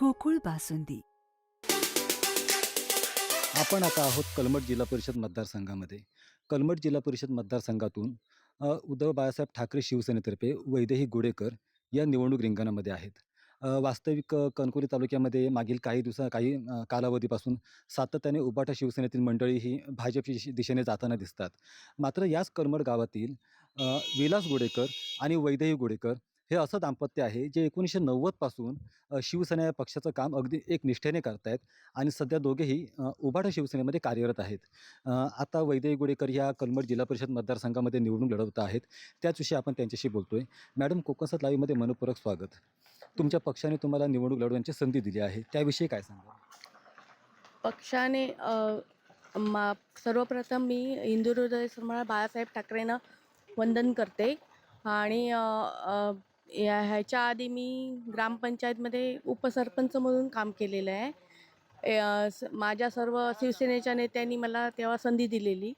गोकुळ बासुंदी. आपण आता आहोत कलमट जिल्हा परिषद मतदारसंघामध्ये. कलमट जिल्हा परिषद मतदारसंघातून अ, उद्धव बाळासाहेब ठाकरे शिवसेनेतर्फे वैदेही गुडेकर या निवडणूक रिंगणामध्ये आहेत. अ, वास्तविक अ, कणकवली तालुक्यामध्ये मागील काही दिवसा काही अ, कालावधीपासून सातत्याने उबाटा शिवसेनेतील मंडळी ही भाजपच्या दिशे- दिशेने जाताना दिसतात. मात्र याच करमड गावातील अ, विलास गुडेकर आणि वैदेही गुडेकर हे असं दाम्पत्य आहे जे एकोणीसशे नव्वदपासून शिवसेना या पक्षाचं काम अगदी एक निष्ठेने करतायत आणि सध्या दोघेही अ, शिवसेनेमध्ये कार्यरत आहेत. आता वैदे गुडेकर ह्या कलमड जिल्हा परिषद मतदारसंघामध्ये निवडणूक लढवत आहेत. त्याचविषयी आपण त्यांच्याशी बोलतोय. मॅडम कोकणसात लाईव्हमध्ये मनपूरक स्वागत. तुमच्या पक्षाने तुम्हाला निवडणूक लढवण्याची संधी दिली आहे. त्याविषयी काय सांगा पक्षाने मा सर्वप्रथम मी हिंदू हृदय बाळासाहेब ठाकरेंना वंदन करते आणि या ह्याच्या आधी मी ग्रामपंचायतमध्ये उपसरपंच म्हणून काम केलेलं आहे. माझ्या सर्व शिवसेनेच्या नेत्यांनी मला तेव्हा संधी दिलेली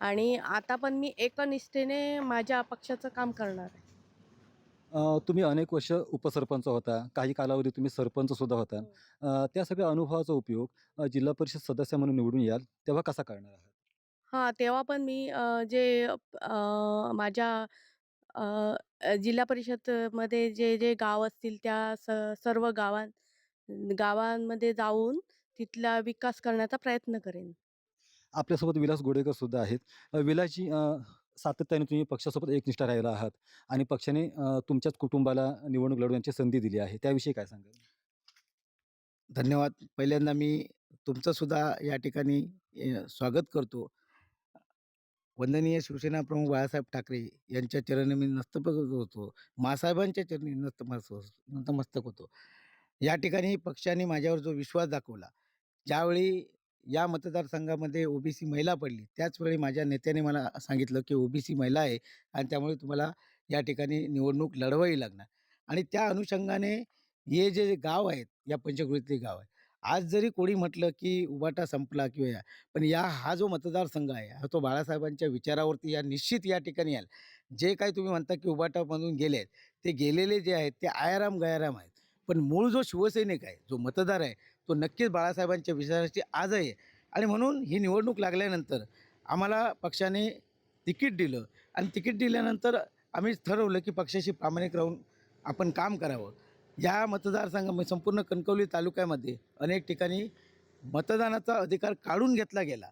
आणि आता पण मी एकनिष्ठेने माझ्या पक्षाचं काम करणार आहे. तुम्ही अनेक वर्ष उपसरपंच होता. काही कालावधी तुम्ही सरपंचसुद्धा होता. अ, त्या सगळ्या अनुभवाचा उपयोग जिल्हा परिषद सदस्य म्हणून निवडून याल तेव्हा कसा करणार आहात? हां, तेव्हा पण मी जे माझ्या जिल्हा परिषदमध्ये जे जे गाव असतील त्या स सर्व गावां गावांमध्ये जाऊन तिथला विकास करण्याचा प्रयत्न करेन. आपल्यासोबत विलास गोडेकर सुद्धा आहेत विलासजी सातत्याने तुम्ही पक्षासोबत एकनिष्ठ राहिला आहात आणि पक्षाने तुमच्याच कुटुंबाला निवडणूक लढवण्याची संधी दिली आहे त्याविषयी काय सांगाल धन्यवाद. पहिल्यांदा मी तुमचं सुद्धा या ठिकाणी स्वागत करतो. वंदनीय शिवसेना प्रमुख बाळासाहेब ठाकरे यांच्या चरणी मी नतमस्तक होतो. मासाहेबांच्या चरणी नस्तमस्त नतमस्तक होतो. या ठिकाणी पक्षाने माझ्यावर जो विश्वास दाखवला, ज्यावेळी या मतदारसंघामध्ये ओबीसी महिला पडली, त्याचवेळी माझ्या नेत्याने मला सांगितलं, की ओबीसी महिला आहे आणि त्यामुळे तुम्हाला या ठिकाणी निवडणूक लढवावी लागणार आणि त्या अनुषंगाने हे जे गाव आहेत, या पंचकृतीतले गाव आहे. आज जरी कोणी म्हटलं, की उबाटा संपला किंवा या पण या हा जो मतदारसंघ आहे, हा तो बाळासाहेबांच्या विचारावरती या निश्चित या ठिकाणी याल. जे काही तुम्ही म्हणता, की उबाटामधून गेले आहेत, ते गेलेले जे आहेत ते आयाराम गयाराम आहेत. पण मूळ जो शिवसैनिक आहे, जो मतदार आहे, तो नक्कीच बाळासाहेबांच्या विचाराची आजही आहे आणि म्हणून ही निवडणूक लागल्यानंतर आम्हाला पक्षाने तिकीट दिलं आणि तिकीट दिल्यानंतर आम्ही ठरवलं, की पक्षाशी प्रामाणिक राहून आपण काम करावं. या मतदारसंघामध्ये संपूर्ण कणकवली तालुक्यामध्ये अनेक ठिकाणी मतदानाचा अधिकार काढून घेतला गेला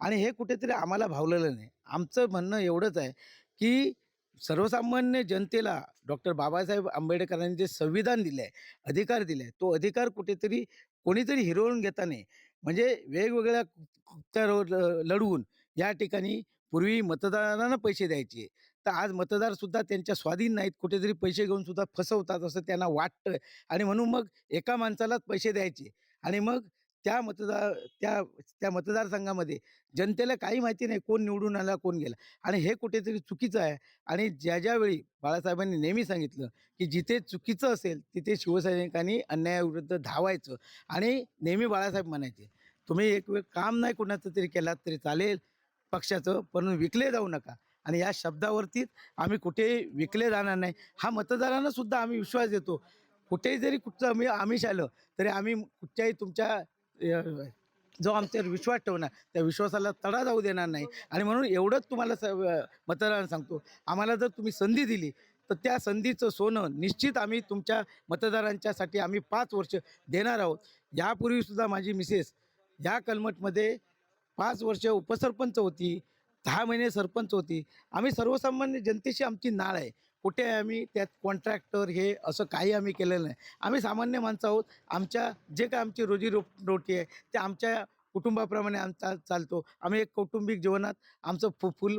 आणि हे कुठेतरी आम्हाला भावलेलं नाही. आमचं म्हणणं एवढंच आहे, की सर्वसामान्य जनतेला डॉक्टर बाबासाहेब आंबेडकरांनी जे संविधान दिलं आहे, अधिकार दिला आहे, तो अधिकार कुठेतरी कोणीतरी हिरवून घेता नाही म्हणजे वेगवेगळ्या त्या ल लढवून या ठिकाणी पूर्वी मतदारांना पैसे द्यायचे. तर आज मतदारसुद्धा त्यांच्या स्वाधीन नाहीत. कुठेतरी पैसे घेऊन सुद्धा फसवतात असं त्यांना वाटतं आणि म्हणून मग एका माणसालाच पैसे द्यायचे. आणि मग त्या मतदार त्या त्या मतदारसंघामध्ये जनतेला काही माहिती नाही कोण निवडून आला, कोण गेला. आणि हे कुठेतरी चुकीचं आहे. आणि ज्या ज्यावेळी बाळासाहेबांनी नेहमी सांगितलं, की जिथे चुकीचं असेल तिथे शिवसैनिकांनी अन्यायाविरुद्ध धावायचं. आणि नेहमी बाळासाहेब म्हणायचे, तुम्ही एक वेळ काम नाही कुणाचं तरी केलात तरी चालेल पक्षाचं, पण विकले जाऊ नका. आणि या शब्दावरतीच आम्ही कुठेही विकले जाणार नाही. हा मतदारांना सुद्धा आम्ही विश्वास देतो. कुठेही जरी कुठचं आम्ही आमिष आलं, तरी आम्ही कुठच्याही तुमच्या जो आमच्यावर विश्वास ठेवणार, त्या विश्वासाला तडा जाऊ देणार नाही आणि म्हणून एवढंच तुम्हाला स मतदारांना सांगतो, आम्हाला जर तुम्ही संधी दिली, तर त्या संधीचं सोनं निश्चित आम्ही तुमच्या मतदारांच्यासाठी आम्ही पाच वर्ष देणार आहोत. यापूर्वीसुद्धा माझी मिसेस या कलमटमध्ये पाच वर्ष उपसरपंच होती, दहा महिने सरपंच होती. आम्ही सर्वसामान्य जनतेशी आमची नाळ आहे. कुठे आम्ही त्यात कॉन्ट्रॅक्टर हे असं काही आम्ही केलेलं नाही. आम्ही सामान्य माणसं आहोत. आमच्या जे काय आमची रोजी रो रोटी आहे, ते आमच्या कुटुंबाप्रमाणे आमचा चालतो. आम्ही एक कौटुंबिक जीवनात आमचं फु फुल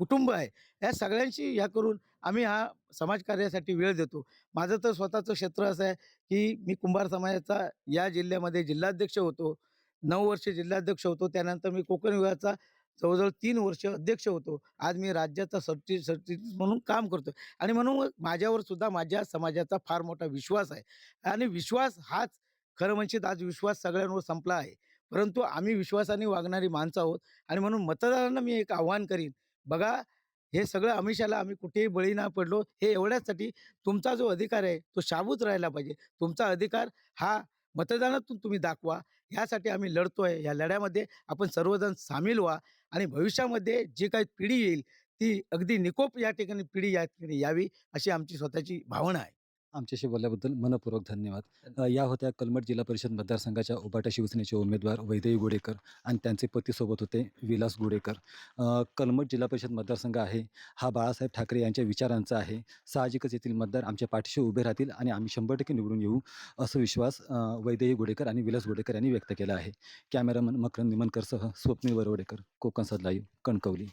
कुटुंब आहे या सगळ्यांशी ह्या करून आम्ही हा समाजकार्यासाठी वेळ देतो माझं तर स्वतःचं क्षेत्र असं आहे की मी कुंभार समाजाचा या जिल्ह्यामध्ये जिल्हाध्यक्ष होतो नऊ वर्ष जिल्हाध्यक्ष होतो त्यानंतर मी कोकण विभागाचा जवळजवळ तीन वर्ष अध्यक्ष होतो. आज मी राज्याचा सरचि सरचिटणीस म्हणून काम करतो आणि म्हणून माझ्यावर सुद्धा माझ्या समाजाचा फार मोठा विश्वास आहे. आणि विश्वास हाच खरं म्हणजे आज विश्वास सगळ्यांवर संपला आहे. परंतु आम्ही विश्वासाने वागणारी माणसं आहोत. आणि म्हणून मतदारांना मी एक आव्हान करीन. बघा हे सगळं आमिषाला आम्ही कुठेही बळी ना पडलो हे एवढ्याचसाठी तुमचा जो अधिकार आहे तो शाबूत राहिला पाहिजे. तुमचा अधिकार हा मतदानातून तुम्ही दाखवा. यासाठी आम्ही लढतोय. या लढ्यामध्ये आपण सर्वजण सामील व्हा. आणि भविष्यामध्ये जी काही पिढी येईल ती अगदी निकोप या ठिकाणी पिढी या ठिकाणी यावी अशी आमची स्वतःची भावना आहे. आमच्याशी बोलल्याबद्दल मनपूर्वक धन्यवाद. या होत्या कलमट जिल्हा परिषद मतदारसंघाच्या उबाटा शिवसेनेचे उमेदवार वैदेही गोडेकर आणि त्यांचे पतीसोबत होते विलास गोडेकर. कलमट जिल्हा परिषद मतदारसंघ आहे. हा बाळासाहेब ठाकरे यांच्या विचारांचा आहे. साहजिकच येथील मतदार आमच्या पाठीशी उभे राहतील आणि आम्ही शंभर टक्के निवडून येऊ असं विश्वास अ, वैदेही गोडेकर आणि विलास गोडेकर यांनी व्यक्त केला आहे. कॅमेरामन मकरंद निमनकरसह स्वप्नील वरवडेकर कोकण लाईव्ह कणकवली.